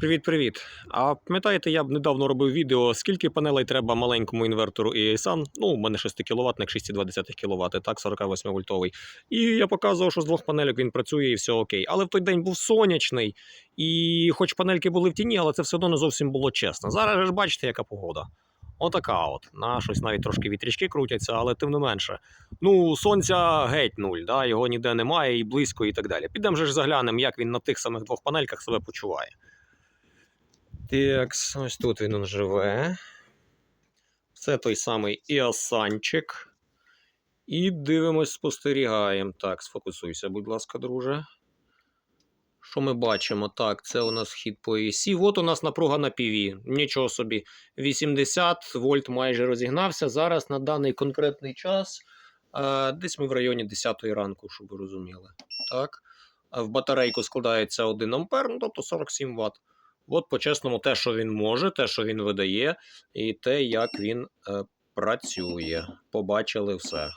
Привіт-привіт. А пам'ятаєте, я б недавно робив відео, скільки панелей треба маленькому інвертору EASAN. Ну, у мене 6 кВт, 6,2 кВт, так, 48 вольтовий. І я показував, що з двох панелек він працює і все окей. Але в той день був сонячний, і хоч панельки були в тіні, але це все одно не зовсім було чесно. Зараз ж бачите, яка погода. Отака от. На щось навіть трошки вітрячки крутяться, але тим не менше. Ну, сонця геть нуль, да? його ніде немає, і близько, і так далі. Підемо ж заглянемо, як він на тих самих двох панельках себе почуває. Так, ось тут він живе. Це той самий Іосанчик. І дивимось, спостерігаємо. Так, сфокусуйся, будь ласка, друже. Що ми бачимо? Так, це у нас вхід по AC. От у нас напруга на PV. Нічого собі. 80 вольт майже розігнався. Зараз на даний конкретний час. е, десь ми в районі 10 ранку, щоб ви розуміли. Так. В батарейку складається 1 ампер, ну тобто 47 Вт. От по-чесному, те, що він може, те, що він видає, і те, як він е, працює. Побачили все.